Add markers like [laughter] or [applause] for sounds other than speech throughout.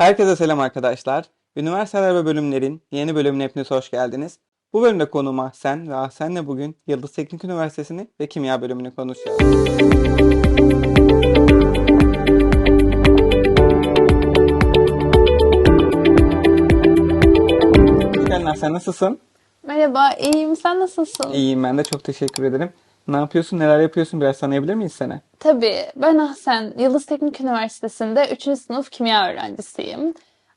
Herkese selam arkadaşlar. Üniversiteler ve bölümlerin yeni bölümüne hepiniz hoş geldiniz. Bu bölümde konuğum Ahsen ve Ahsen'le bugün Yıldız Teknik Üniversitesi'ni ve kimya bölümünü konuşacağız. Hoş geldin Ahsen, nasılsın? Merhaba, iyiyim. Sen nasılsın? İyiyim ben de çok teşekkür ederim. Ne yapıyorsun, neler yapıyorsun biraz tanıyabilir miyiz seni? Tabii, ben Ahsen. Yıldız Teknik Üniversitesi'nde 3. sınıf kimya öğrencisiyim.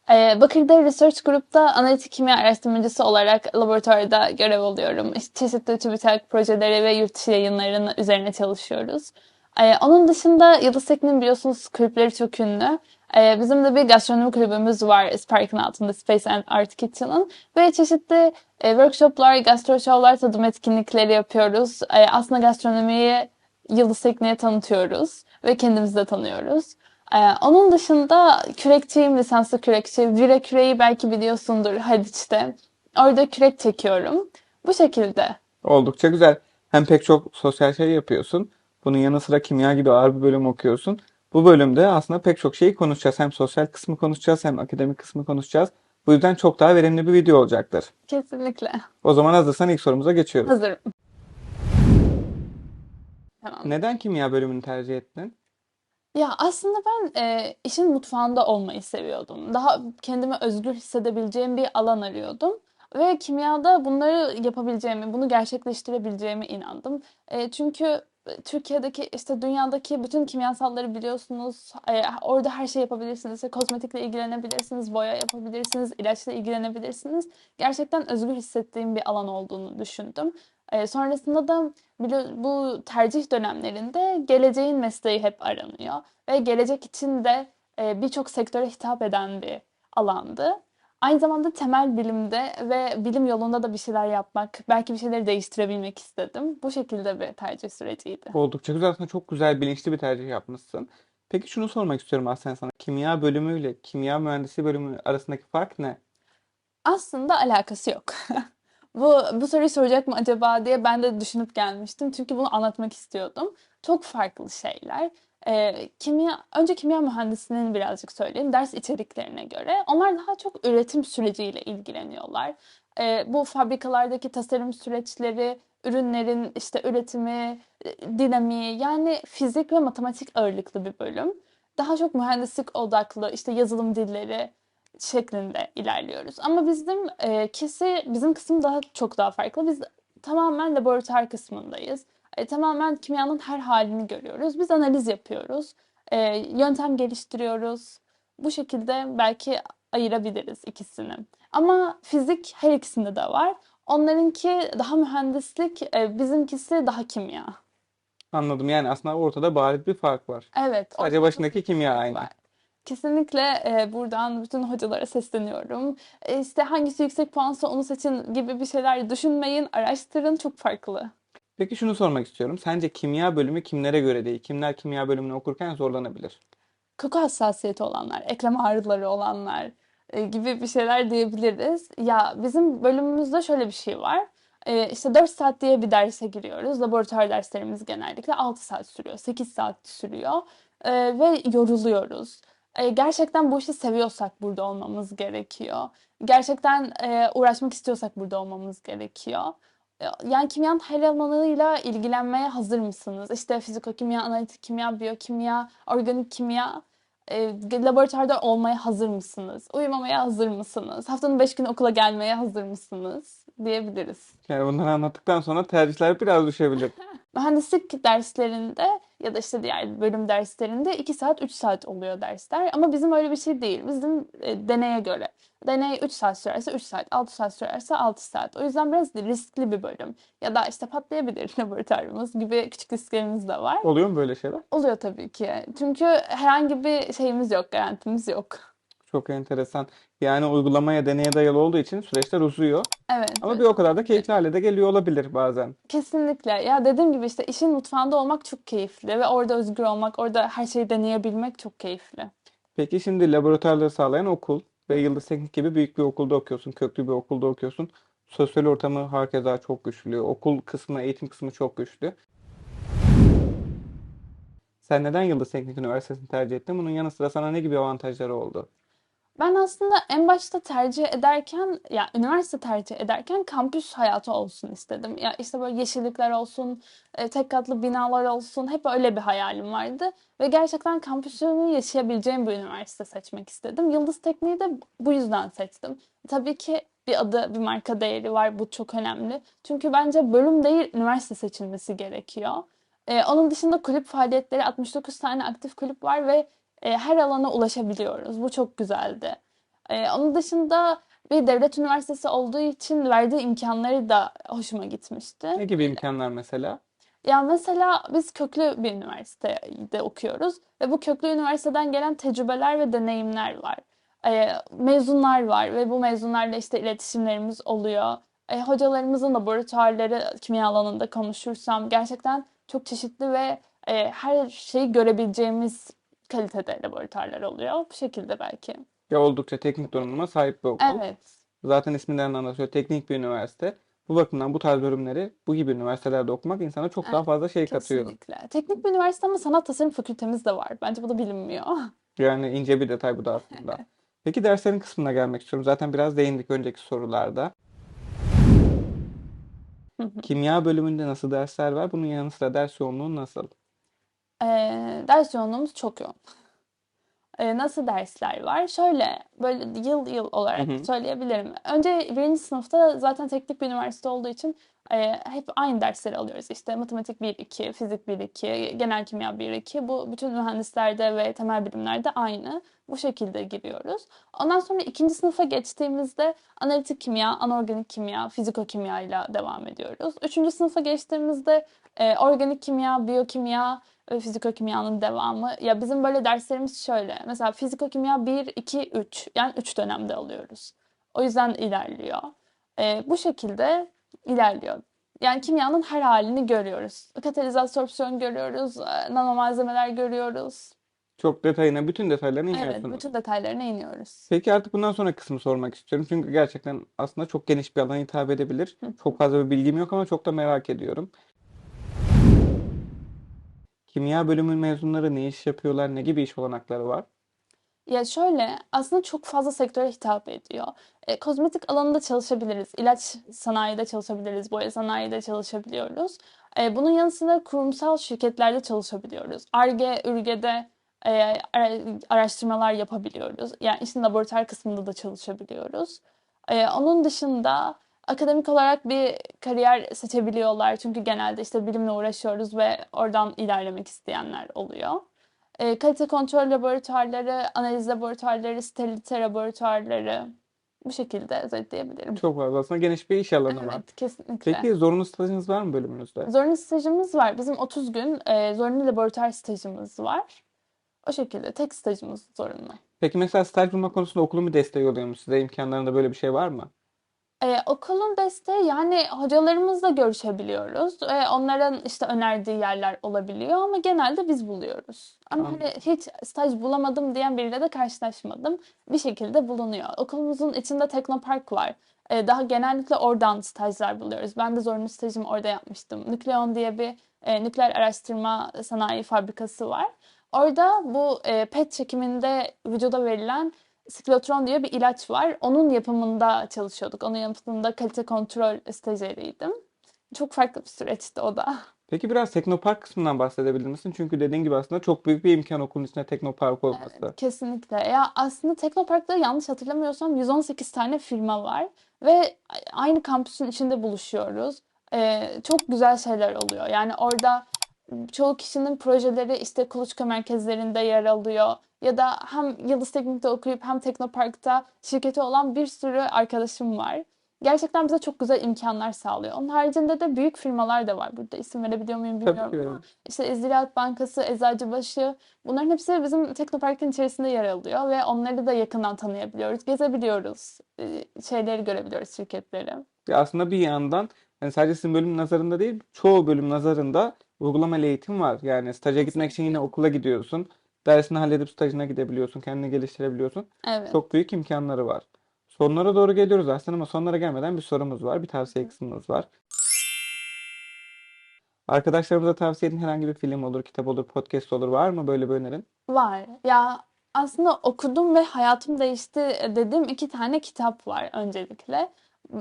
Ee, Bakırköy Research Group'ta analitik kimya araştırmacısı olarak laboratuvarda görev alıyorum. İşte çeşitli TÜBİTAK projeleri ve yurt dışı yayınlarının üzerine çalışıyoruz. Ee, onun dışında Yıldız Teknik'in biliyorsunuz kulüpleri çok ünlü. Ee, bizim de bir gastronomi kulübümüz var Spark'ın altında Space and Art Kitchen'ın. Ve çeşitli e, workshoplar, gastro show'lar, tadım etkinlikleri yapıyoruz. E, aslında gastronomiyi Yıldız Tekniğe tanıtıyoruz ve kendimizi de tanıyoruz. Ee, onun dışında kürekçiyim, lisanslı kürekçi. Vire küreği belki biliyorsundur Haliç'te. Orada kürek çekiyorum. Bu şekilde. Oldukça güzel. Hem pek çok sosyal şey yapıyorsun. Bunun yanı sıra kimya gibi ağır bir bölüm okuyorsun. Bu bölümde aslında pek çok şeyi konuşacağız. Hem sosyal kısmı konuşacağız hem akademik kısmı konuşacağız. Bu yüzden çok daha verimli bir video olacaktır. Kesinlikle. O zaman hazırsan ilk sorumuza geçiyoruz. Hazırım. Tamam. Neden kimya bölümünü tercih ettin? Ya aslında ben e, işin mutfağında olmayı seviyordum. Daha kendimi özgür hissedebileceğim bir alan arıyordum. Ve kimyada bunları yapabileceğimi, bunu gerçekleştirebileceğime inandım. E, çünkü Türkiye'deki işte dünyadaki bütün kimyasalları biliyorsunuz. Orada her şey yapabilirsiniz. İşte kozmetikle ilgilenebilirsiniz, boya yapabilirsiniz, ilaçla ilgilenebilirsiniz. Gerçekten özgür hissettiğim bir alan olduğunu düşündüm. Sonrasında da bu tercih dönemlerinde geleceğin mesleği hep aranıyor. Ve gelecek için de birçok sektöre hitap eden bir alandı. Aynı zamanda temel bilimde ve bilim yolunda da bir şeyler yapmak, belki bir şeyleri değiştirebilmek istedim. Bu şekilde bir tercih süreciydi. Oldukça güzel aslında çok güzel bilinçli bir tercih yapmışsın. Peki şunu sormak istiyorum aslında sana. Kimya bölümüyle kimya mühendisi bölümü arasındaki fark ne? Aslında alakası yok. [laughs] Bu, bu soruyu soracak mı acaba diye ben de düşünüp gelmiştim. Çünkü bunu anlatmak istiyordum. Çok farklı şeyler. Ee, kimya, önce kimya mühendisliğini birazcık söyleyeyim. Ders içeriklerine göre. Onlar daha çok üretim süreciyle ilgileniyorlar. Ee, bu fabrikalardaki tasarım süreçleri, ürünlerin işte üretimi, e, dinamiği yani fizik ve matematik ağırlıklı bir bölüm. Daha çok mühendislik odaklı işte yazılım dilleri, şeklinde ilerliyoruz. Ama bizim e, kesi bizim kısım daha çok daha farklı. Biz tamamen laboratuvar kısmındayız. E, tamamen kimyanın her halini görüyoruz. Biz analiz yapıyoruz. E, yöntem geliştiriyoruz. Bu şekilde belki ayırabiliriz ikisini. Ama fizik her ikisinde de var. Onlarınki daha mühendislik, e, bizimkisi daha kimya. Anladım. Yani aslında ortada bariz bir fark var. Evet, Sadece başındaki kimya aynı. var. Kesinlikle e, buradan bütün hocalara sesleniyorum. E, işte hangisi yüksek puansa onu seçin gibi bir şeyler düşünmeyin, araştırın. Çok farklı. Peki şunu sormak istiyorum. Sence kimya bölümü kimlere göre değil? Kimler kimya bölümünü okurken zorlanabilir? Koku hassasiyeti olanlar, eklem ağrıları olanlar e, gibi bir şeyler diyebiliriz. Ya bizim bölümümüzde şöyle bir şey var. E, işte 4 saat diye bir derse giriyoruz. Laboratuvar derslerimiz genellikle 6 saat sürüyor, 8 saat sürüyor. E, ve yoruluyoruz. E, gerçekten bu işi seviyorsak burada olmamız gerekiyor. Gerçekten e, uğraşmak istiyorsak burada olmamız gerekiyor. E, Yani kimyanın her alanıyla ilgilenmeye hazır mısınız? İşte fizikokimya, analitik kimya, biyokimya, organik kimya. E, laboratuvarda olmaya hazır mısınız? Uyumamaya hazır mısınız? Haftanın 5 günü okula gelmeye hazır mısınız? Diyebiliriz. Yani bunları anlattıktan sonra tercihler biraz düşebilir. [laughs] Mühendislik derslerinde ya da işte diğer bölüm derslerinde 2 saat 3 saat oluyor dersler. Ama bizim öyle bir şey değil. Bizim e, deneye göre. Deney 3 saat sürerse 3 saat, 6 saat sürerse 6 saat. O yüzden biraz riskli bir bölüm. Ya da işte patlayabilir [laughs] laboratuvarımız gibi küçük risklerimiz de var. Oluyor mu böyle şeyler? Oluyor tabii ki. Çünkü herhangi bir şeyimiz yok, garantimiz yok. Çok enteresan. Yani uygulamaya, deneye dayalı olduğu için süreçler uzuyor. Evet, Ama bir o kadar da keyifli hale de geliyor olabilir bazen. kesinlikle. Ya dediğim gibi işte işin mutfağında olmak çok keyifli ve orada özgür olmak, orada her şeyi deneyebilmek çok keyifli. Peki şimdi laboratuvarları sağlayan okul ve Yıldız Teknik gibi büyük bir okulda okuyorsun, köklü bir okulda okuyorsun. Sosyal ortamı herkese çok güçlü. Okul kısmı, eğitim kısmı çok güçlü. Sen neden Yıldız Teknik Üniversitesi'ni tercih ettin? Bunun yanı sıra sana ne gibi avantajları oldu? Ben aslında en başta tercih ederken, ya üniversite tercih ederken kampüs hayatı olsun istedim. Ya işte böyle yeşillikler olsun, e, tek katlı binalar olsun, hep öyle bir hayalim vardı. Ve gerçekten kampüsünü yaşayabileceğim bir üniversite seçmek istedim. Yıldız Tekniği de bu yüzden seçtim. Tabii ki bir adı, bir marka değeri var. Bu çok önemli. Çünkü bence bölüm değil, üniversite seçilmesi gerekiyor. E, onun dışında kulüp faaliyetleri 69 tane aktif kulüp var ve e, her alana ulaşabiliyoruz. Bu çok güzeldi. E, onun dışında bir devlet üniversitesi olduğu için verdiği imkanları da hoşuma gitmişti. Ne gibi imkanlar mesela? Ya mesela biz köklü bir üniversitede okuyoruz ve bu köklü üniversiteden gelen tecrübeler ve deneyimler var. E, mezunlar var ve bu mezunlarla işte iletişimlerimiz oluyor. E, hocalarımızın laboratuvarları kimya alanında konuşursam gerçekten çok çeşitli ve e, her şeyi görebileceğimiz kalitede laboratuvarlar oluyor. Bu şekilde belki. Ya oldukça teknik donanıma sahip bir okul. Evet, Zaten isminden de anlaşılıyor. Teknik bir üniversite. Bu bakımdan bu tarz bölümleri bu gibi üniversitelerde okumak insana çok daha fazla şey katıyor. kesinlikle. Teknik bir üniversite ama sanat tasarım fakültemiz de var. Bence bu da bilinmiyor. [laughs] Yani ince bir detay bu da aslında. Peki derslerin kısmına gelmek istiyorum. Zaten biraz değindik önceki sorularda. Kimya bölümünde nasıl dersler var? Bunun yanı sıra ders yoğunluğu nasıl? Ee, ders yoğunluğumuz çok yoğun. Ee, nasıl dersler var? Şöyle böyle yıl yıl Hı olarak hı. söyleyebilirim. Önce birinci sınıfta zaten teknik bir üniversite olduğu için e, hep aynı dersleri alıyoruz. İşte matematik 1-2, fizik 1-2, genel kimya 1-2. Bu bütün mühendislerde ve temel bilimlerde aynı. Bu şekilde giriyoruz. Ondan sonra ikinci sınıfa geçtiğimizde analitik kimya, anorganik kimya, fizikokimya ile devam ediyoruz. Üçüncü sınıfa geçtiğimizde e, organik kimya, biyokimya, ve fizikokimyanın devamı. Ya bizim böyle derslerimiz şöyle. Mesela fizikokimya 1, 2, 3. Yani 3 dönemde alıyoruz. O yüzden ilerliyor. Ee, bu şekilde ilerliyor. Yani kimyanın her halini görüyoruz. Katalizasyon görüyoruz, e, nano malzemeler görüyoruz. Çok detayına, bütün detaylarına Evet, iniyorsunuz. bütün detaylarına iniyoruz. Peki artık bundan sonra kısmı sormak istiyorum. Çünkü gerçekten aslında çok geniş bir alana hitap edebilir. Çok fazla bir bilgim yok ama çok da merak ediyorum. Kimya bölümü mezunları ne iş yapıyorlar? Ne gibi iş olanakları var? Ya şöyle, aslında çok fazla sektöre hitap ediyor. E, kozmetik alanında çalışabiliriz, ilaç sanayide çalışabiliriz, boya sanayide çalışabiliyoruz. E, bunun yanı sıra kurumsal şirketlerde çalışabiliyoruz. Ar-Ge, Ür-Ge'de e, ara- araştırmalar yapabiliyoruz. Yani işin laboratuvar kısmında da çalışabiliyoruz. E, onun dışında akademik olarak bir kariyer seçebiliyorlar. Çünkü genelde işte bilimle uğraşıyoruz ve oradan ilerlemek isteyenler oluyor. E, kalite kontrol laboratuvarları, analiz laboratuvarları, sterilite laboratuvarları bu şekilde özetleyebilirim. Çok fazla aslında geniş bir iş alanı var. Evet, kesinlikle. Peki zorunlu stajınız var mı bölümünüzde? Zorunlu stajımız var. Bizim 30 gün e, zorunlu laboratuvar stajımız var. O şekilde tek stajımız zorunlu. Peki mesela staj bulma konusunda okulun bir desteği oluyor mu size? İmkanlarında böyle bir şey var mı? Ee, okulun desteği yani hocalarımızla görüşebiliyoruz. Ee, onların işte önerdiği yerler olabiliyor ama genelde biz buluyoruz. Ama Anladım. hani hiç staj bulamadım diyen biriyle de karşılaşmadım. Bir şekilde bulunuyor. Okulumuzun içinde Teknopark var. Ee, daha genellikle oradan stajlar buluyoruz. Ben de zorunlu stajımı orada yapmıştım. Nükleon diye bir e, nükleer araştırma sanayi fabrikası var. Orada bu e, PET çekiminde vücuda verilen Siklotron diye bir ilaç var. Onun yapımında çalışıyorduk. Onun yapımında kalite kontrol stajyeriydim. Çok farklı bir süreçti o da. Peki biraz Teknopark kısmından bahsedebilir misin? Çünkü dediğin gibi aslında çok büyük bir imkan okulun içinde Teknopark olması. Kesinlikle. Ya aslında Teknopark'ta yanlış hatırlamıyorsam 118 tane firma var ve aynı kampüsün içinde buluşuyoruz. Ee, çok güzel şeyler oluyor. Yani orada çoğu kişinin projeleri işte kuluçka merkezlerinde yer alıyor. Ya da hem Yıldız Teknik'te okuyup hem Teknopark'ta şirketi olan bir sürü arkadaşım var. Gerçekten bize çok güzel imkanlar sağlıyor. Onun haricinde de büyük firmalar da var. Burada isim verebiliyor muyum Tabii bilmiyorum ki ama. İşte Ziraat Bankası, Eczacıbaşı bunların hepsi bizim Teknopark'ın içerisinde yer alıyor ve onları da yakından tanıyabiliyoruz, gezebiliyoruz, e, şeyleri görebiliyoruz, şirketleri. Ya aslında bir yandan hani sadece sizin bölüm nazarında değil, çoğu bölüm nazarında uygulamalı eğitim var. Yani staja gitmek için yine okula gidiyorsun. Dersini halledip stajına gidebiliyorsun, kendini geliştirebiliyorsun. Evet. Çok büyük imkanları var. Sonlara doğru geliyoruz aslında ama sonlara gelmeden bir sorumuz var, bir tavsiye kısmımız var. Arkadaşlarımıza tavsiye edin herhangi bir film olur, kitap olur, podcast olur. Var mı böyle bir önerin? Var. Ya aslında okudum ve hayatım değişti dediğim iki tane kitap var öncelikle.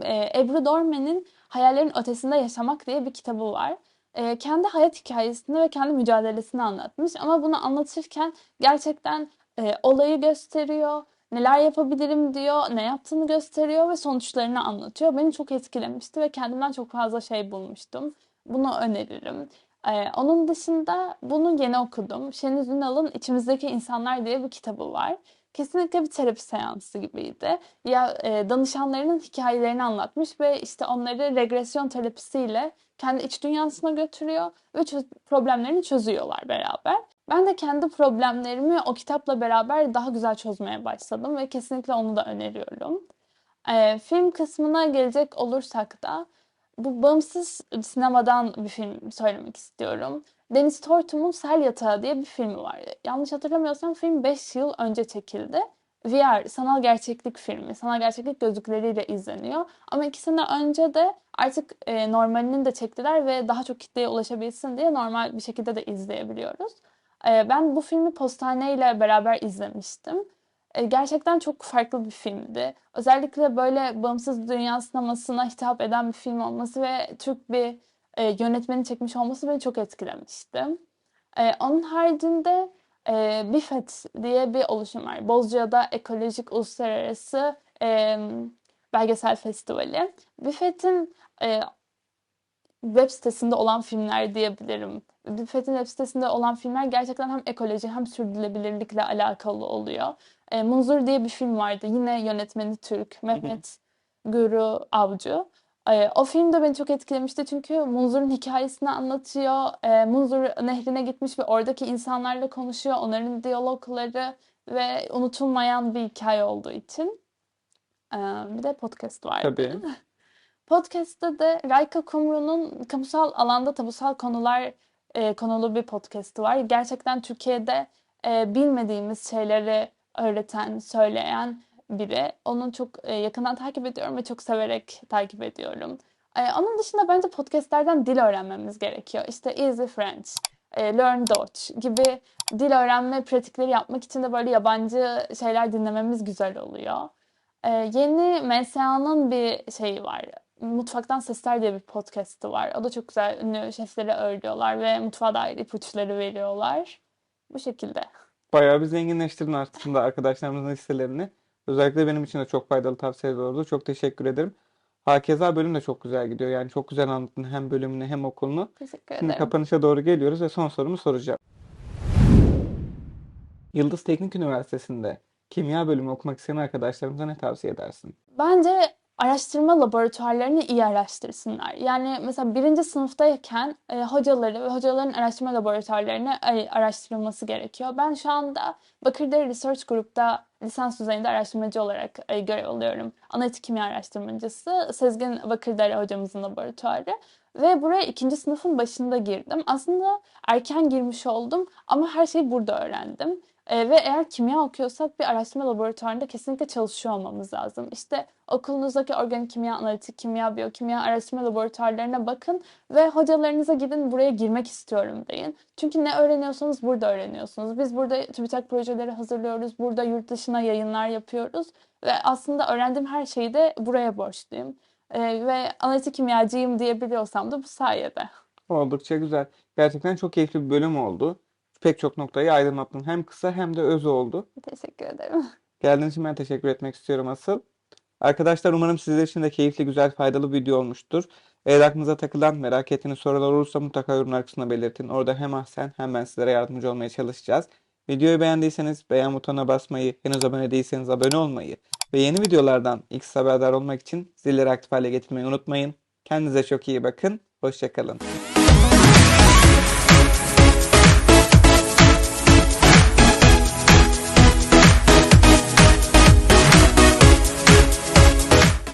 Ee, Ebru Dormen'in Hayallerin Ötesinde Yaşamak diye bir kitabı var. Ee, kendi hayat hikayesini ve kendi mücadelesini anlatmış ama bunu anlatırken gerçekten e, olayı gösteriyor, neler yapabilirim diyor, ne yaptığını gösteriyor ve sonuçlarını anlatıyor. Beni çok etkilemişti ve kendimden çok fazla şey bulmuştum. Bunu öneririm. Ee, onun dışında bunu yeni okudum. Şeniz Ünal'ın İçimizdeki İnsanlar diye bir kitabı var. Kesinlikle bir terapi seansı gibiydi. Ya e, danışanlarının hikayelerini anlatmış ve işte onları regresyon terapisiyle kendi iç dünyasına götürüyor ve problemlerini çözüyorlar beraber. Ben de kendi problemlerimi o kitapla beraber daha güzel çözmeye başladım ve kesinlikle onu da öneriyorum. Ee, film kısmına gelecek olursak da bu bağımsız sinemadan bir film söylemek istiyorum. Deniz Tortum'un Sel Yatağı diye bir filmi var. Yanlış hatırlamıyorsam film 5 yıl önce çekildi. VR, sanal gerçeklik filmi. Sanal gerçeklik gözlükleriyle izleniyor. Ama ikisinden önce de artık e, normalini de çektiler ve daha çok kitleye ulaşabilsin diye normal bir şekilde de izleyebiliyoruz. E, ben bu filmi Postane ile beraber izlemiştim. E, gerçekten çok farklı bir filmdi. Özellikle böyle bağımsız dünya sinemasına hitap eden bir film olması ve Türk bir e, yönetmeni çekmiş olması beni çok etkilemişti. E, onun haricinde e, BİFET diye bir oluşum var. Bozcaada Ekolojik Uluslararası e, Belgesel Festivali. BİFET'in e, web sitesinde olan filmler diyebilirim. Büfet'in web sitesinde olan filmler gerçekten hem ekoloji hem sürdürülebilirlikle alakalı oluyor. E, Munzur diye bir film vardı. Yine yönetmeni Türk, Mehmet Guru Avcı. O film de beni çok etkilemişti çünkü Munzur'un hikayesini anlatıyor. Munzur nehrine gitmiş ve oradaki insanlarla konuşuyor. Onların diyalogları ve unutulmayan bir hikaye olduğu için. Bir de podcast vardı. Tabii. [laughs] Podcast'te de Rayka Kumru'nun kamusal alanda tabusal konular konulu bir podcast'ı var. Gerçekten Türkiye'de bilmediğimiz şeyleri öğreten, söyleyen biri. Onu çok e, yakından takip ediyorum ve çok severek takip ediyorum. E, onun dışında bence podcast'lerden dil öğrenmemiz gerekiyor. İşte Easy French, e, Learn Dutch gibi dil öğrenme pratikleri yapmak için de böyle yabancı şeyler dinlememiz güzel oluyor. Yeni MSA'nın bir şeyi var. Mutfaktan Sesler diye bir podcast'ı var. O da çok güzel. Ünlü şefleri ağırlıyorlar ve mutfağa dair ipuçları veriyorlar. Bu şekilde. Bayağı bir zenginleştirdin aslında arkadaşlarımızın listelerini. Özellikle benim için de çok faydalı tavsiyeler oldu. Çok teşekkür ederim. Hakeza bölüm de çok güzel gidiyor. Yani çok güzel anlattın hem bölümünü hem okulunu. Teşekkür Şimdi ederim. kapanışa doğru geliyoruz ve son sorumu soracağım. Yıldız Teknik Üniversitesi'nde kimya bölümü okumak isteyen arkadaşlarımıza ne tavsiye edersin? Bence araştırma laboratuvarlarını iyi araştırsınlar. Yani mesela birinci sınıftayken e, hocaları ve hocaların araştırma laboratuvarlarını araştırılması gerekiyor. Ben şu anda Bakırköy Research Group'ta lisans düzeyinde araştırmacı olarak e, görev alıyorum. Analitik kimya araştırmacısı Sezgin Bakırdere hocamızın laboratuvarı. Ve buraya ikinci sınıfın başında girdim. Aslında erken girmiş oldum ama her şeyi burada öğrendim. E, ve eğer kimya okuyorsak bir araştırma laboratuvarında kesinlikle çalışıyor olmamız lazım. İşte okulunuzdaki organik kimya, analitik kimya, biyokimya araştırma laboratuvarlarına bakın ve hocalarınıza gidin buraya girmek istiyorum deyin. Çünkü ne öğreniyorsanız burada öğreniyorsunuz. Biz burada TÜBİTAK projeleri hazırlıyoruz, burada yurt dışına yayınlar yapıyoruz ve aslında öğrendiğim her şeyi de buraya borçluyum. E, ve analitik kimyacıyım diyebiliyorsam da bu sayede. Oldukça güzel. Gerçekten çok keyifli bir bölüm oldu. Pek çok noktayı aydınlattın. Hem kısa hem de öz oldu. Teşekkür ederim. Geldiğiniz için ben teşekkür etmek istiyorum asıl. Arkadaşlar umarım sizler için de keyifli, güzel, faydalı bir video olmuştur. Eğer aklınıza takılan, merak ettiğiniz sorular olursa mutlaka yorumlar kısmına belirtin. Orada hem Ahsen hem ben sizlere yardımcı olmaya çalışacağız. Videoyu beğendiyseniz beğen butonuna basmayı, henüz abone değilseniz abone olmayı ve yeni videolardan ilk haberdar olmak için zilleri aktif hale getirmeyi unutmayın. Kendinize çok iyi bakın. Hoşçakalın.